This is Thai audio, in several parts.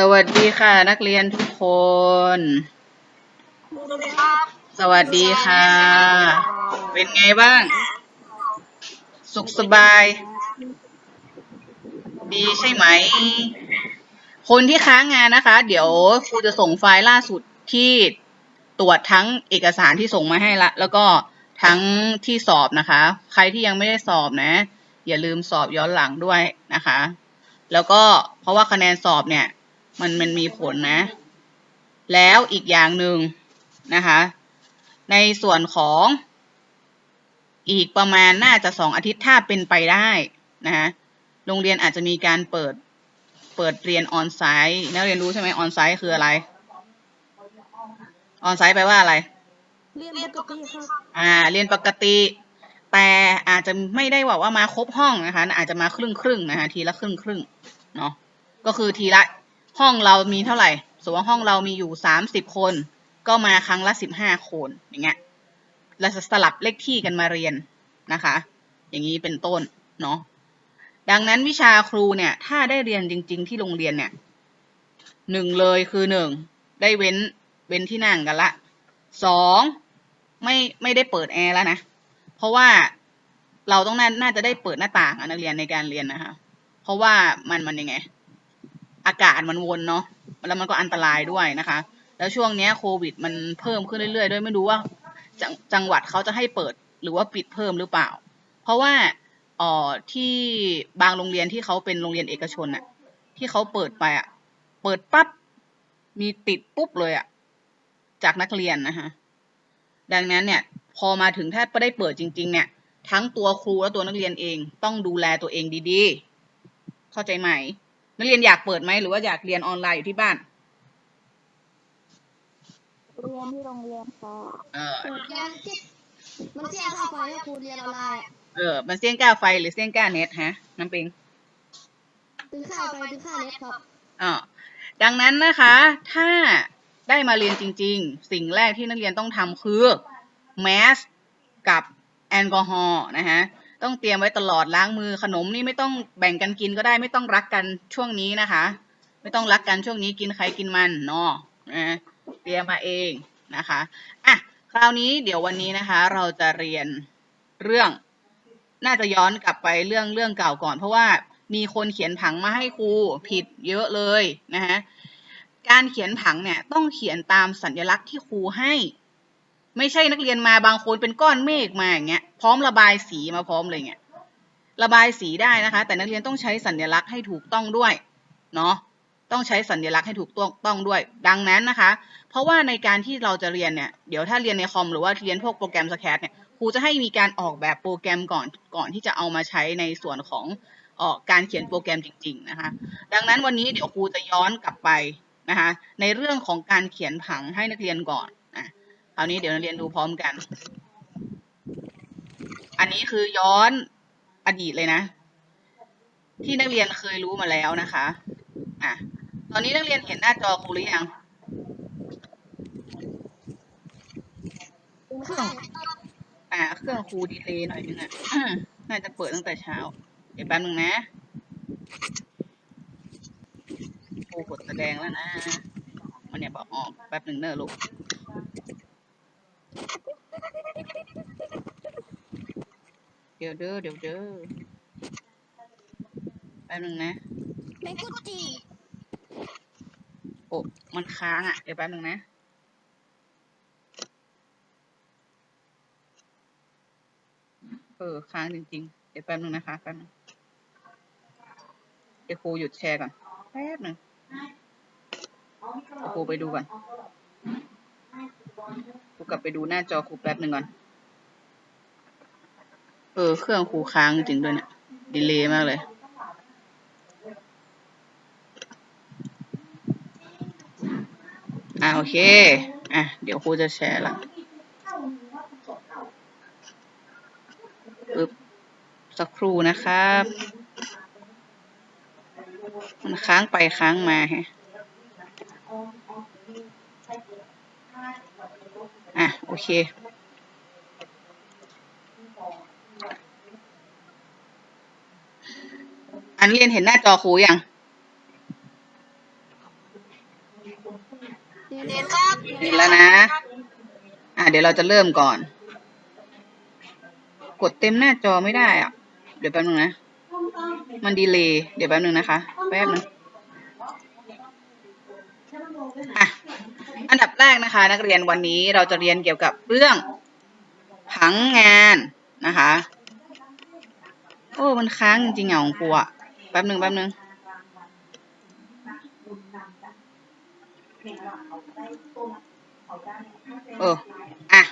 สวัสดีค่ะ นักเรียนทุกคน สวัสดีค่ะ เป็นไงบ้าง สุขสบาย ดีใช่ไหม คนที่ค้างงานนะคะ เดี๋ยวครูจะส่งไฟล์ล่าสุดที่ตรวจทั้งเอกสารที่ส่งมาให้ละ แล้วก็ทั้งที่สอบนะคะ ใครที่ยังไม่ได้สอบนะ อย่าลืมสอบย้อนหลังด้วยนะคะ แล้วก็เพราะว่าคะแนนสอบเนี่ย มันมันมีผลนะ แล้วอีกอย่างหนึ่งนะคะ ในส่วนของอีกประมาณน่าจะสองอาทิตย์ถ้าเป็นไปได้นะคะโรงเรียนอาจจะมีการเปิดเปิดเรียนออนไซต์นักเรียนรู้ใช่ไหมออนไซต์คืออะไรออนไซต์แปลว่าอะไร เรียนปกติครับอ่า เรียนปกติ แต่อาจจะไม่ได้บอกว่ามาครบห้องนะคะ อาจจะมาครึ่งครึ่งๆนะคะ ทีละครึ่งครึ่งๆเนาะก็คือทีละ ห้องเรามีเท่าไหร่สมมติว่าห้องเรามีอยู่สามสิบคน ก็มาครั้งละสิบห้าคนอย่างเงี้ยเราจะสลับเลขที่กันมาเรียนนะคะ อย่างนี้เป็นต้นเนาะดังนั้นวิชาครูเนี่ย ถ้าได้เรียนจริง ๆ ที่โรงเรียนเนี่ยหนึ่งเลยคือหนึ่งได้เว้นเว้นที่นั่งกันละสองไม่ไม่ได้เปิดแอร์แล้วนะเพราะว่าเราต้องน่าน่าจะได้เปิดหน้าต่างนักเรียนในการเรียนนะคะ เพราะว่ามันมันยังไง อากาศมันวนเนาะแล้วมันก็อันตรายด้วยนะคะ แล้วช่วงเนี้ยโควิดมันเพิ่มขึ้นเรื่อยๆ ด้วยไม่รู้ว่าจจังหวัดเขาจะให้เปิดหรือว่าปิดเพิ่มหรือเปล่า เพราะว่าออที่บางโรงเรียนที่เขาเป็นโรงเรียนเอกชนอะที่เขาเปิดไปอะเปิดปั๊บมีติดปุ๊บเลยอะจากนักเรียนนะคะดังนั้นเนี่ย พอมาถึงถ้าไม่ได้เปิดจริง ๆ เนี่ย ทั้งตัวครูและตัวนักเรียนเองต้องดูแลตัวเองดีๆ เข้าใจไหม นักเรียนอยากเปิดไหมหรือว่าอยากเรียนออนไลน์อยู่ที่บ้าน เรียนที่โรงเรียนค่ะเออ เรียนที่มันเสียค่าไฟให้ครูเรียนออนไลน์อะเออ มันเสี่ยงกล้าไฟหรือเสี่ยงกล้าเน็ตฮะน้ำปิงซื้อค่าไฟซื้อค่าเน็ตครับ อ่าดังนั้นนะคะ ถ้าได้มาเรียนจริง ๆ สิ่งแรกที่นักเรียนต้องทำคือแมสกับแอลกอฮอล์นะฮะ ต้องเตรียมไว้ตลอดล้างมือขนมนี่ไม่ต้องแบ่งกันกินก็ได้ไม่ต้องรักกันช่วงนี้นะคะ ไม่ต้องรักกันช่วงนี้กินใครกินมันเนาะเตรียมมาเองนะคะอะคราวนี้เดี๋ยววันนี้นะคะ เราจะเรียนเรื่อง น่าจะย้อนกลับไปเรื่องเรื่องเก่าก่อน เพราะว่ามีคนเขียนผังมาให้ครูผิดเยอะเลยนะฮะการเขียนผังเนี่ยต้องเขียนตามสัญลักษณ์ที่ครูให้ ไม่ใช่นักเรียนมาบางคนเป็นก้อนเมฆมาอย่างเงี้ย พร้อมระบายสีมาพร้อมเลยเงี้ยระบายสีได้นะคะ แต่นักเรียนต้องใช้สัญลักษณ์ให้ถูกต้องด้วยเนาะต้องใช้สัญลักษณ์ให้ถูกต้องต้องด้วย ดังนั้นนะคะ เพราะว่าในการที่เราจะเรียนเนี่ย เดี๋ยวถ้าเรียนในคอมหรือว่าเรียนพวกโปรแกรมสแครเนี่ย ครูจะให้มีการออกแบบโปรแกรมก่อน ก่อนที่จะเอามาใช้ในส่วนของออการเขียนโปรแกรมจริง ๆนะคะ ดังนั้นวันนี้เดี๋ยวครูจะย้อนกลับไปนะคะ ในเรื่องของการเขียนผังให้นักเรียนก่อนนะคราวนี้เดี๋ยวนักเรียนดูพร้อมกัน นนี้คือย้อนอดีตเลยนะ ที่นักเรียนเคยรู้มาแล้วนะคะอะตอนนี้นักเรียนเห็นหน้าจอครูหรือยังเครื่องอ่าเครื่องครูดีเลย์หน่อยนึงอะน่าจะเปิดตั้งแต่เช้า เดี๋ยวแป๊บนึงนะครูกดแสดงแล้วนะมันเนี่ยบอกออกแป๊บหนึ่งเนอะลูก เดี๋ยวเด้อเดี๋ยวเด้อแป๊บหนึ่งนะแมงกุจีโอ้มันค้างอะ เดี๋ยวแป๊บหนึ่งนะเออค้างจริงๆ เดี๋ยวแป๊บหนึ่งนะคะแป๊บหนึงเดี๋ยวครูหยุดแชร์ก่อนแป๊บหนึ่งเดี๋ยวครูไปดูก่อนครูกลับไปดูหน้าจอครูแป๊บหนึ่งก่อน เออ เครื่องครูค้างจริงด้วยเนี่ยดีเลย์มากเลย อ่าโอเค อะ เดี๋ยวครูจะแชร์ละปึ๊บสักครู่นะครับ มันค้างไปค้างมาฮะอะ โอเค อันเรียนเห็นหน้าจอครูยังเห็นแล้วนะ อะเดี๋ยวเราจะเริ่มก่อน กดเต็มหน้าจอไม่ได้อะ เดี๋ยวแป๊บนึงนะ มันดีเลย์เดี๋ยวแป๊บนึงนะคะ แป๊บนึงอะอันดับแรกนะคะ นักเรียนวันนี้เราจะเรียนเกี่ยวกับเรื่อง ผังงานนะคะ โอ้มันค้างจริงๆอะของกูอะ ป๊บหนึ่งแป๊บหนึ่งเอออะ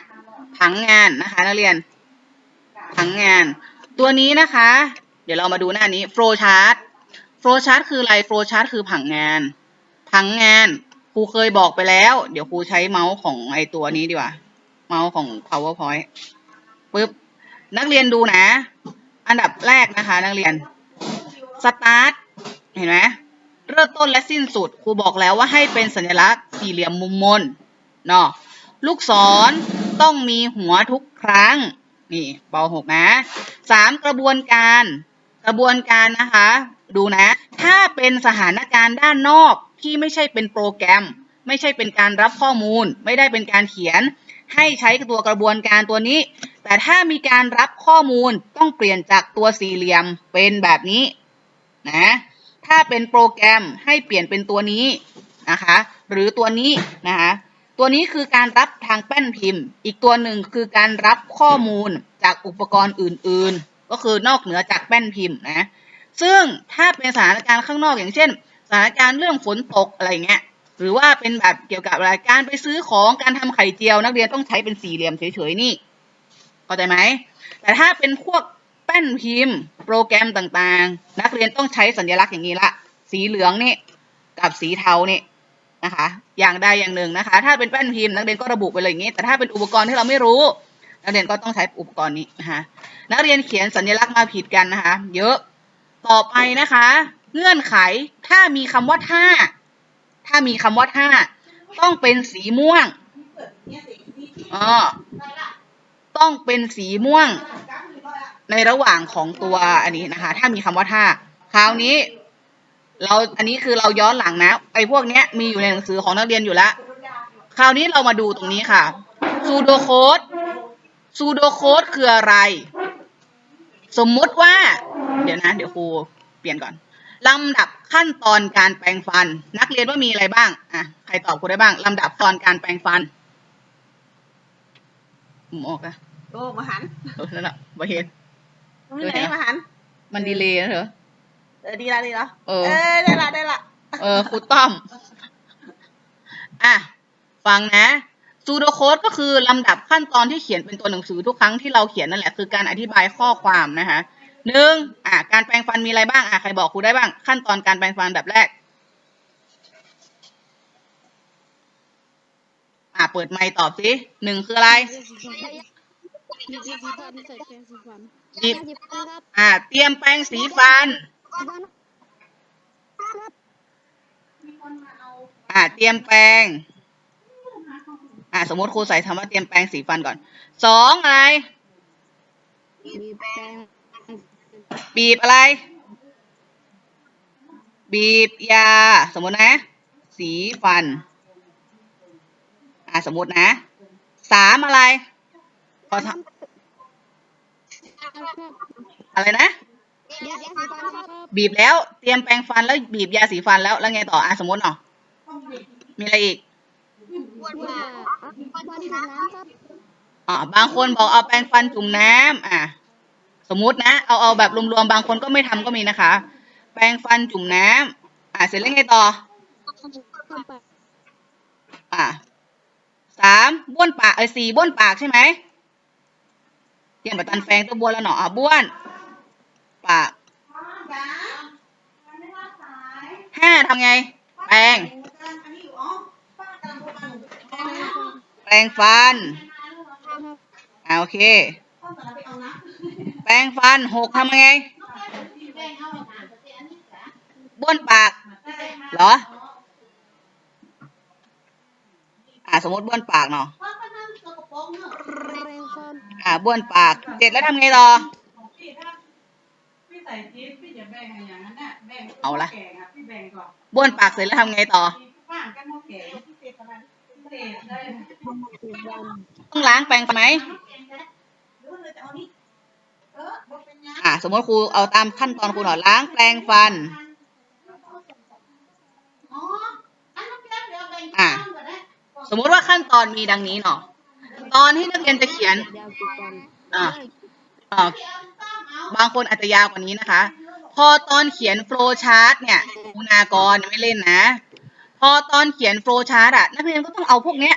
ผังงานนะคะ นักเรียน ผังงาน ตัวนี้นะคะ เดี๋ยวเรามาดูหน้านี้ flow chart flow chart คืออะไร flow chart คือผังงาน ผังงานครูเคยบอกไปแล้ว เดี๋ยวครูใช้เมาส์ของไอตัวนี้ดีกว่า เมาส์ของ powerpoint ปึ๊บนักเรียนดูนะ อันดับแรกนะคะ นักเรียน start เห็นไหมเริ่มต้นและสิ้นสุดครูบอกแล้วว่าให้เป็นสัญลักษณ์สี่เหลี่ยมมุมมนเนาะลูกศรต้องมีหัวทุกครั้ง นี่ปหกนะสามกระบวนการกระบวนการนะคะ ดูนะ ถ้าเป็นสถานการณ์ด้านนอกที่ไม่ใช่เป็นโปรแกรม ไม่ใช่เป็นการรับข้อมูล ไม่ได้เป็นการเขียน ให้ใช้ตัวกระบวนการตัวนี้ แต่ถ้ามีการรับข้อมูลต้องเปลี่ยนจากตัวสี่เหลี่ยมเป็นแบบนี้ นะ ถ้าเป็นโปรแกรมให้เปลี่ยนเป็นตัวนี้นะคะ หรือตัวนี้นะคะตัวนี้คือการรับทางแป้นพิมพ์ อีกตัวหนึ่งคือการรับข้อมูลจากอุปกรณ์อื่น ๆ ก็คือนอกเหนือจากแป้นพิมพ์นะ ซึ่งถ้าเป็นสถานการณ์ข้างนอกอย่างเช่น สถานการณ์เรื่องฝนตกอะไรเงี้ย หรือว่าเป็นแบบเกี่ยวกับอะไรการไปซื้อของการทำไข่เจียว นักเรียนต้องใช้เป็นสี่เหลี่ยมเฉยๆนี่ เข้าใจไหม แต่ถ้าเป็นพวก ป้นพิมพ์ โปรแกรมต่างๆ นักเรียนต้องใช้สัญลักษณ์อย่างนี้ละ สีเหลืองนี่กับสีเทานี่นะคะ อย่างใดอย่างหนึ่งนะคะ ถ้าเป็นแป้นพิมพ์นักเรียนก็ระบุไปเลยอย่างนี้ แต่ถ้าเป็นอุปกรณ์ที่เราไม่รู้ นักเรียนก็ต้องใช้อุปกรณ์นี้นะคะนักเรียนเขียนสัญลักษณ์มาผิดกันนะคะ เยอะต่อไปนะคะ เงื่อนไขถ้ามีคำว่าถ้า ถ้ามีคำว่าถ้า ต้องเป็นสีม่วงอ๋อต้องเป็นสีม่วง ในระหว่างของตัวอันนี้นะคะ ถ้ามีคำว่าถ้าคราวนี้ เราอันนี้คือเราย้อนหลังนะไอ้พวกเนี้ยมีอยู่ในหนังสือของนักเรียนอยู่แล้วคราวนี้เรามาดูตรงนี้ค่ะซูโดโคดซูโดโคดคืออะไร สมมุติว่า เดี๋ยวนะ เดี๋ยวครูเปลี่ยนก่อนลำดับขั้นตอนการแปรงฟัน นักเรียนว่ามีอะไรบ้างอะใครตอบครูได้บ้างลำดับตอนการแปรงฟันผมออกอะโอ้มาหันเออนั่นแหละบาเห็น มันไหนมาหันมันดีเลยนะเถอะเออดีละดีละเออเออได้ละได้ละเออครูต้อม อะ ฟังนะซูโดโคดก็คือลำดับขั้นตอนที่เขียนเป็นตัวหนังสือทุกครั้งที่เราเขียนนั่นแหละคือการอธิบายข้อความนะคะหนึ่งอะการแปรงฟันมีอะไรบ้างอะใครบอกครูได้บ้าง ขั้นตอนการแปรงฟันแบบแรก อะเปิดไมค์ตอบสิหนึ่งคืออะไร หยิบสีฟันใส่แกงสีฟันหยิบ สีฟันครับอะเตรียมแปรงสีฟัน สีฟันครับอะเตรียมแปรง อะสมมติครูใส่คำว่าเตรียมแปรงสีฟันก่อน สองอะไร มีแป้งบีบอะไร บีบยา สมมตินะ สีฟัน อะสมมตินะ สามอะไร พอทำอะไรนะ ยาสีฟันครับบีบแล้วเตรียมแปรงฟันแล้วบีบยาสีฟันแล้วแล้วไงต่ออะสมมติเนาะมีอะไรอีกว่าฟันจุ่มน้ำครับอ่าบางคนบอกเอาแปรงฟันจุ่มน้ำอะสมมุตินะ เอาเอาแบบรวมๆบางคนก็ไม่ทำก็มีนะคะ แปรงฟันจุ่มน้ำอะเสร็จแล้วไงต่อ อะสามบ้วนปากเอ้สี่บ้วนปากใช่ไหม เตรียมแบบตันแฟงตัวบ้วนแล้วเนาะอะบ้วนปากห้าทำไง แปรงแปรงฟันอ่าโอเค แปรงฟันหกทำไงบ้วนปากเหรอ อ่าสมมติบ้วนปากเนาะ อ่าบ้วนปากเสร็จแล้วทำไงต่อ พี่ใส่จิ๊บพี่อย่าแบ่งอะไรอย่างนั้นนะแบ่งเอาละ แกงอะพี่แบ่งก่อนบ้วนปากเสร็จแล้วทำไงต่อว่างกันหม้อแกงพี่เสร็จอะไรพี่เสร็จได้ต้องล้างแปรงฟันไหมอะสมมติครูเอาตามขั้นตอนครูหน่อยล้างแปรงฟันอะสมมติว่าขั้นตอนมีดังนี้เนาะ ตอนที่นักเรียนจะเขียนอะอะบางคนอาจจะยาวกว่านี้นะคะ พอตอนเขียนโฟล์ชาร์ตเนี่ยคุณากรไม่เล่นนะ พอตอนเขียนโฟล์ชาร์ตอะนักเรียนก็ต้องเอาพวกเนี้ย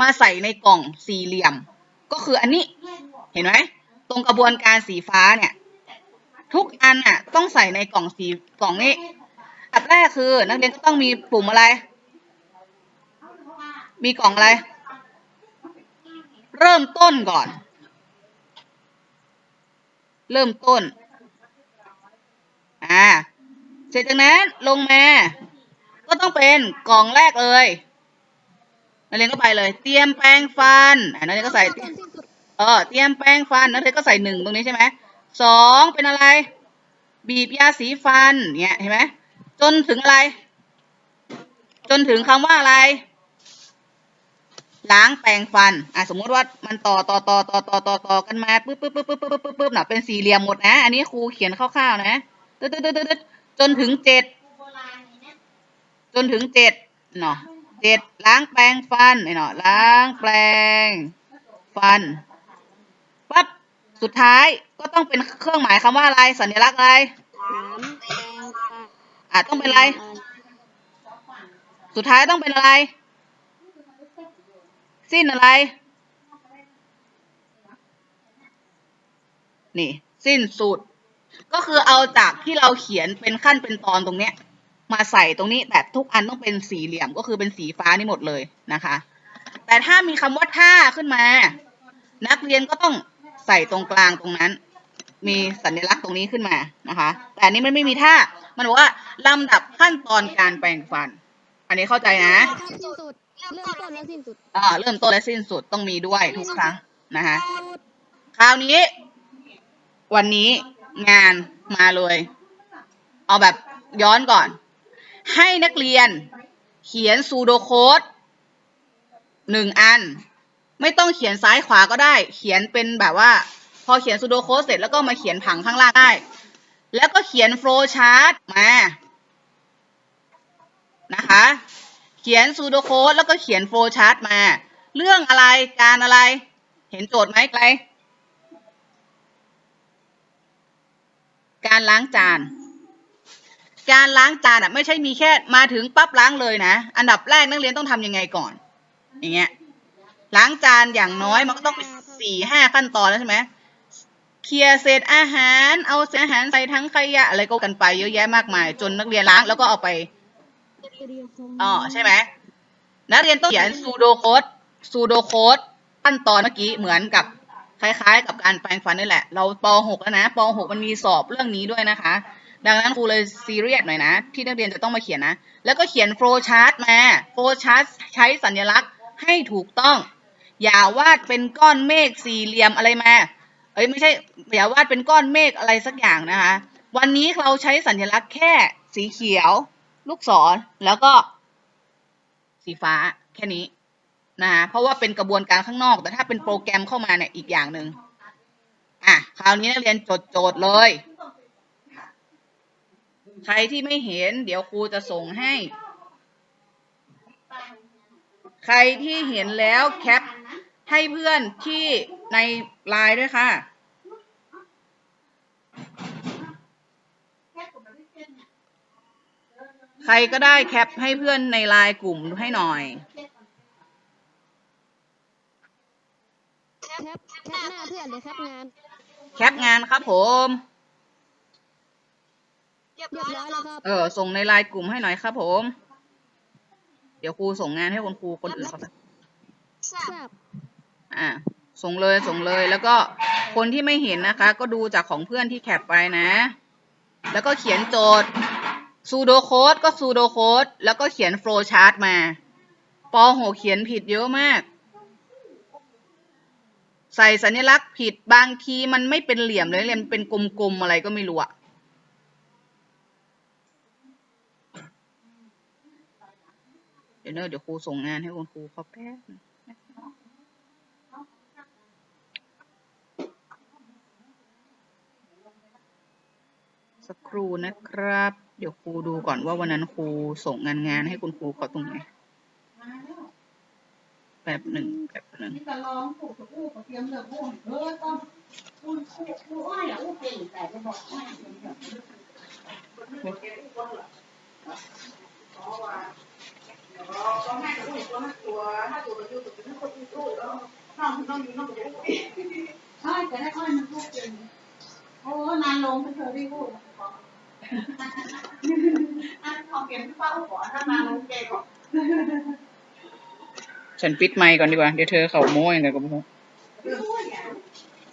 มาใส่ในกล่องสี่เหลี่ยม ก็คืออันนี้ เห็นไหมตรงกระบวนการสีฟ้าเนี่ย ทุกอันอะต้องใส่ในกล่องสีกล่องนี้อันแรกคือ นักเรียนก็ต้องมีปุ่มอะไร มีกล่องอะไร เริ่มต้นก่อน เริ่มต้น อ่า เสร็จจากนั้นลงมา ก็ต้องเป็นกล่องแรกเลยนักเรียนก็ไปเลย เตรียมแปรงฟันอ่านักเรียนก็ใส่ เออ เตรียมแปรงฟันนักเรียนก็ใส่หนึ่งตรงนี้ใช่ไหมสองเป็นอะไร บีบยาสีฟันเนี่ยเห็นไหมจนถึงอะไร จนถึงคำว่าอะไร ล้างแปรงฟัน อะสมมุติว่ามันต่อต่อต่อต่อต่อต่อต่อกันมาปึ๊บปึ๊บปึ๊บปึ๊บปึ๊บปึ๊บปึ๊บน่ะเป็นสี่เหลี่ยมหมดนะ อันนี้ครูเขียนคร่าวๆนะตึ๊ดตึ๊ดตึ๊ดตึ๊ดตึ๊ดจนถึงเจ็ดจนถึงเจ็ดเนาะเจ็ดล้างแปรงฟันเนาะล้างแปรงฟันปั๊บสุดท้ายก็ต้องเป็นเครื่องหมายคำว่าอะไรสัญลักษณ์อะไรถามแปลงฟันอะต้องเป็นอะไร สุดท้ายต้องเป็นอะไร สิ้นอะไร นี่ สิ้นสุด ก็คือเอาจากที่เราเขียนเป็นขั้นเป็นตอนตรงเนี้ย มาใส่ตรงนี้แต่ทุกอันต้องเป็นสี่เหลี่ยมก็คือเป็นสีฟ้านี่หมดเลยนะคะ แต่ถ้ามีคำว่าท่าขึ้นมา นักเรียนก็ต้องใส่ตรงกลางตรงนั้น มีสัญลักษณ์ตรงนี้ขึ้นมานะคะ แต่อันนี้มันไม่มีท่า มันบอกว่าลำดับขั้นตอนการแปรงฟัน อันนี้เข้าใจนะขั้นสุด เริ่มต้นและสิ้นสุด อ่าเริ่มต้นและสิ้นสุดต้องมีด้วยทุกครั้งนะคะคราวนี้ วันนี้งานมาเลย เอาแบบย้อนก่อน ให้นักเรียนเขียนซูโดโค้ดหนึ่งอัน ไม่ต้องเขียนซ้ายขวาก็ได้ เขียนเป็นแบบว่า พอเขียนซูโดโค้ดเสร็จแล้วก็มาเขียนผังข้างล่างได้ แล้วก็เขียนโฟล์ชาร์ตมานะคะ ขียนซูโดโค้ดแล้วก็เขียนโฟล์ชาร์ตมา เรื่องอะไรการอะไร เห็นโจทย์ไหมไกลการล้างจาน การล้างจานอะไม่ใช่มีแค่มาถึงปั๊บล้างเลยนะ อันดับแรกนักเรียนต้องทำยังไงก่อน อย่างเงี้ย ล้างจานอย่างน้อยมันก็ต้องเป็นสี่ห้าขั้นตอนแล้วใช่ไหมเคลียร์เศษอาหาร เอาเศษอาหารใส่ทั้งขยะอะไรก็กันไปเยอะแยะมากมาย จนนักเรียนล้างแล้วก็เอาไป อ๋อใช่ไหมนักเรียนต้องเขียนซูโดโค้ดซูโดโค้ดขั้นตอนเมื่อกี้เหมือนกับคล้ายๆ กับการแปลงฟันนี่แหละ เราป .6 แล้วนะป .6 มันมีสอบเรื่องนี้ด้วยนะคะ ดังนั้นครูเลยซีเรียสหน่อยนะ ที่นักเรียนจะต้องมาเขียนนะ แล้วก็เขียนโฟล์ชาร์ตมาโฟล์ชาร์ตใช้สัญลักษณ์ให้ถูกต้อง อย่าวาดเป็นก้อนเมฆสี่เหลี่ยมอะไรมาเอ้ยไม่ใช่อย่าวาดเป็นก้อนเมฆอะไรสักอย่างนะคะ วันนี้เราใช้สัญลักษณ์แค่สีเขียว ลูกศรแล้วก็สีฟ้าแค่นี้นะเพราะว่าเป็นกระบวนการข้างนอก แต่ถ้าเป็นโปรแกรมเข้ามาเนี่ยอีกอย่างหนึ่งอะคราวนี้นักเรียนจดโจทย์เลย ใครที่ไม่เห็น เดี๋ยวครูจะส่งให้ ใครที่เห็นแล้วแคปให้เพื่อนที่ในไลน์ด้วยค่ะ ใครก็ได้แคปให้เพื่อนในไลน์กลุ่มให้หน่อย แคปแคปหน้าเพื่อนหรือแคปงานแคปงานครับผม เรียบร้อยแล้วครับเออ ส่งในไลน์กลุ่มให้หน่อยครับผม เดี๋ยวครูส่งงานให้คนครูคนอื่นเขาไปทราบอ่า ส่งเลยส่งเลย แล้วก็คนที่ไม่เห็นนะคะ ก็ดูจากของเพื่อนที่แคปไปนะ แล้วก็เขียนโจทย์ ซูโดโค้ดก็ซูโดโค้ดแล้วก็เขียนโฟล์ชาร์ตมาป .6 เขียนผิดเยอะมาก ใส่สัญลักษณ์ผิดบางทีมันไม่เป็นเหลี่ยมเลยเรียนเป็นกลมๆอะไรก็ไม่รู้อะเดี๋ยวเนอะเดี๋ยวครูส่งงานให้คุณครูเขาแป๊บนึงสักครู่นะครับ เดี๋ยวครูดูก่อนว่าวันนั้นครูส่งงานงานให้คุณครูเขาตรงไหนแล้วแป๊บหนึ่งแป๊บหนึ่งนี่ก็ลองปลูกกับอู้กับเตรียมเดือบอู้เออต้องอู้อู้อู้อ้อยอะอู้เก่งแต่จะบอกอ้อยเก่งแบบเพราะว่าเดี๋ยวเราต้องให้กับอู้ตัวนั้นตัวถ้าตัวเราอยู่ตัวนั้นคนอู้แล้วน้องน้องอยู่น้องจะอู้เองอ้อยแต่ได้อ้อยมันอู้เก่งโอ้นานลงไปเธอได้อู้อั นของเก่งเป้าก่อนถ้านานลงเก่งก่อนฉันปิดไมค์ก่อนดีกว่า เดี๋ยวเธอเขาโม้ยังไงก็ไม่รู้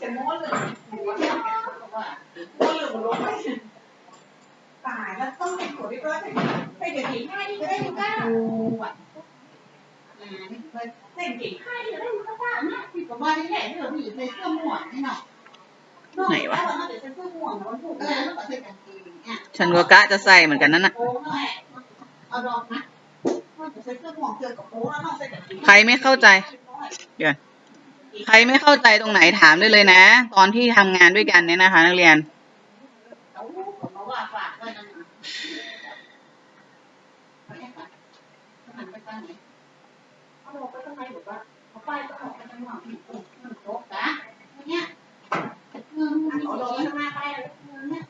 จะโม้เลยหัวเนี่ยว่าโม้เลยหัวไปตายแล้วต้องเป็นหัวที่ว่าไปเดี๋ยวผีให้ก็ได้ก็อะอ่านี่เคยเส้นผีให้ก็ได้ก็ได้นะที่กับว่าที่แหละที่เราผีใส่เสื้อม่วงนี่เนาะ แล้วมันจะใส่เสื้อม่วงแล้วมันถูกแล้วแล้วก็ใส่กางเกงอะฉันก็กะจะใส่เหมือนกันนั่นน่ะโอ้ยเอาดอกนะมันจะใส่เสื้อม่วงเจอกับโอ้แล้วต้องใส่กางเกงใครไม่เข้าใจ เดี๋ยว ใครไม่เข้าใจตรงไหนถามได้เลยนะ ตอนที่ทำงานด้วยกันเนี่ยนะคะ นักเรียนเอาผมมาว่าฝากด้วยนะเอาเนี่ยค่ะหันไปทางไหนเอาลงไปทางไหนหรือว่าเอาป้ายก็ออกไปทางหลังอีกโอ้มันโต๊ะนะเนี่ย เงินอันนี้ลงไปทางหน้าไปเงินเนี่ย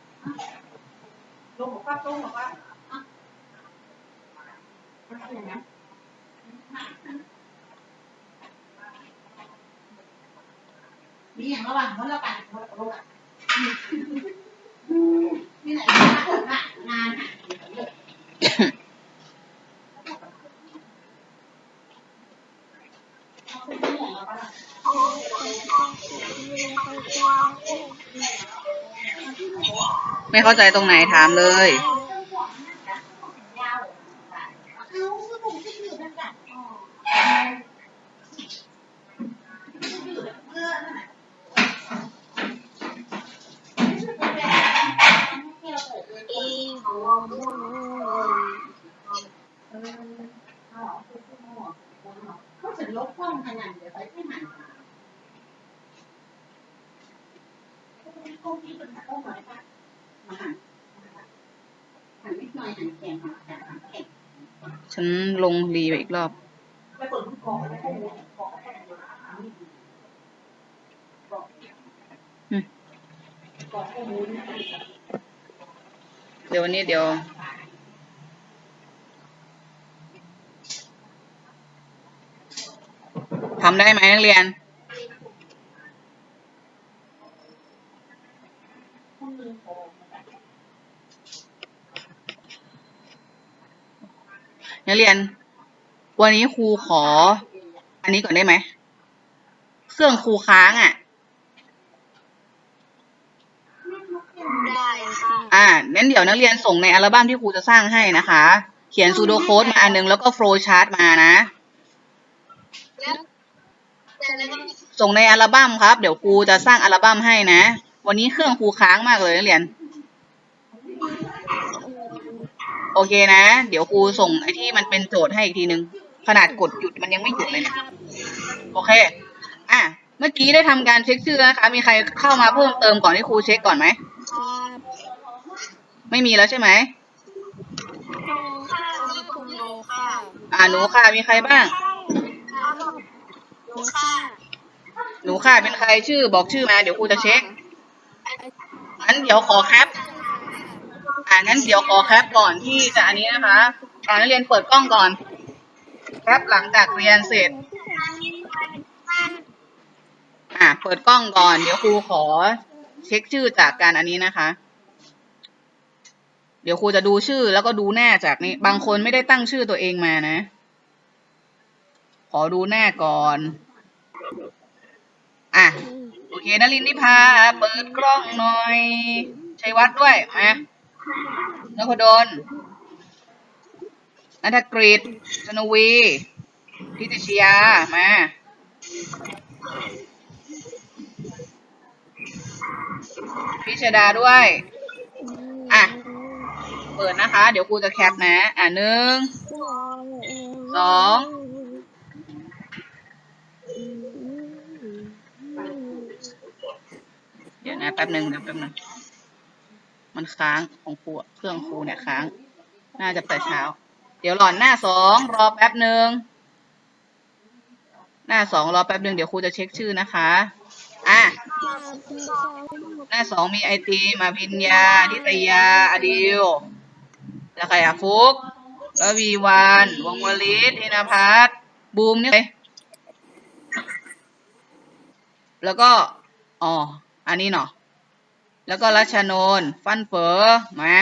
ลงบอกว่าลงบอกว่าอะอะไรอย่างเงี้ยมีอย่างระหว่างว่าเรากันว่าเรากันนี่ไหนงานงาน ไม่เข้าใจตรงไหนถามเลย เขาจะลบกล้องขนาดเดี๋ยวไปที่หันกล้องที่เป็นกล้องไหนคะมาหันหันนิดหน่อยหันแข็งหันแข็งหันแข็ง ฉันลงรีไปอีกรอบ ไปเปิดกล่องไปให้ดูกล่องให้ดูกล่องอืมกล่องข้อมูลเดี๋ยววันนี้เดี๋ยวทำได้ไหมนักเรียนนักเรียน วันนี้ครูขอ อันนี้ก่อนได้ไหม เครื่องครูค้างอะ ได้ค่ะอ่างั้นเดี๋ยวนักเรียนส่งในอัลบั้มที่ครูจะสร้างให้นะคะ เขียนซูโดโค้ดมาอันนึงแล้วก็โฟลว์ชาร์ตมานะ แล้วแต่แล้วก็ส่งในอัลบั้มครับ เดี๋ยวครูจะสร้างอัลบั้มให้นะ วันนี้เครื่องครูค้างมากเลยนักเรียน โอเคนะ เดี๋ยวครูส่งไอ้ที่มันเป็นโจทย์ให้อีกทีนึง ขนาดกดหยุดมันยังไม่หยุดเลยเนี่ยโอเค อะ เมื่อกี้ได้ทำการเช็คชื่อนะคะ มีใครเข้ามาเพิ่มเติมก่อนที่ครูเช็คก่อนไหมครับไม่มีแล้วใช่ไหมคุณค่ะคุณโลค่ะอ่าหนูค่ะมีใครบ้างโลค่ะ หนูค่ะเป็นใครชื่อบอกชื่อมาเดี๋ยวครูจะเช็คงั้นเดี๋ยวขอแคปอ่างั้นเดี๋ยวขอแคปก่อนที่จะอันนี้นะคะอ่านักเรียนเปิดกล้องก่อน แคปหลังจากเรียนเสร็จ อ่าเปิดกล้องก่อน เดี๋ยวครูขอ เช็คชื่อจากการอันนี้นะคะ เดี๋ยวครูจะดูชื่อแล้วก็ดูหน้าจากนี้ บางคนไม่ได้ตั้งชื่อตัวเองมานะ ขอดูหน้าก่อน อะโอเคนลินนิพาเปิดกล้องหน่อยชัยวัฒน์ด้วยมานพดล นัทกฤษชนวีพิติชยา มา พิชดาด้วย อะ เปิดนะคะ เดี๋ยวครูจะแคปนะ อะหนึ่ง สองเดี๋ยวนะแป๊บหนึ่งเดี๋ยวแป๊บหนึ่งมันค้างของครูเครื่องครูเนี่ยค้าง น่าจะแต่เช้า เดี๋ยวหล่อนหน้าสองรอแป๊บหนึ่งหน้าสองรอแป๊บหนึ่งเดี๋ยวครูจะเช็คชื่อนะคะ อะ หน้าสองมีไอติมาพิญญาทิตยา อดิวแล้วใครอะฟุกแล้ววีวันวงวลิศธินพัฒน์บูมนี่ใครแล้วก็ อ๋อ อันนี้เนาะแล้วก็รัชนนฟันเฝอมา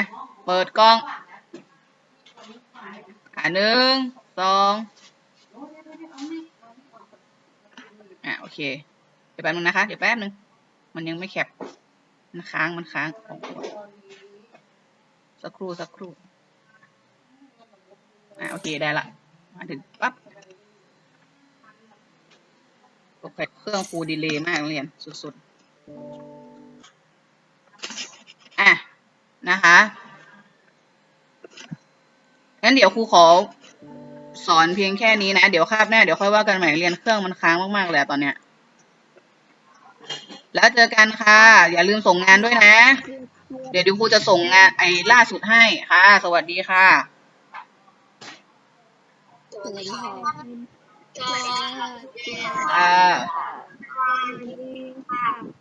เปิดกล้อง อะหนึ่งสองอะโอเค เดี๋ยวแป๊บนึงนะคะ เดี๋ยวแป๊บนึง มันยังไม่แคปมันค้างมันค้าง สักครู่สักครู่อะโอเคได้ละ มาถึงปั๊บโอเคเครื่องครูดีเลย์มากนักเรียนสุดๆ อะ นะคะ งั้นเดี๋ยวครูขอสอนเพียงแค่นี้นะ เดี๋ยวคาบหน้า เดี๋ยวค่อยว่ากันใหม่เรียนเครื่องมันค้างมากๆเลยอะตอนเนี้ย แล้วเจอกันค่ะ อย่าลืมส่งงานด้วยนะ เดี๋ยวดิวครูจะส่งงานไอ้ล่าสุดให้ค่ะ สวัสดีค่ะ สวัสดีค่ะสวัสดีค่ะอ่าสวัสดีค่ะ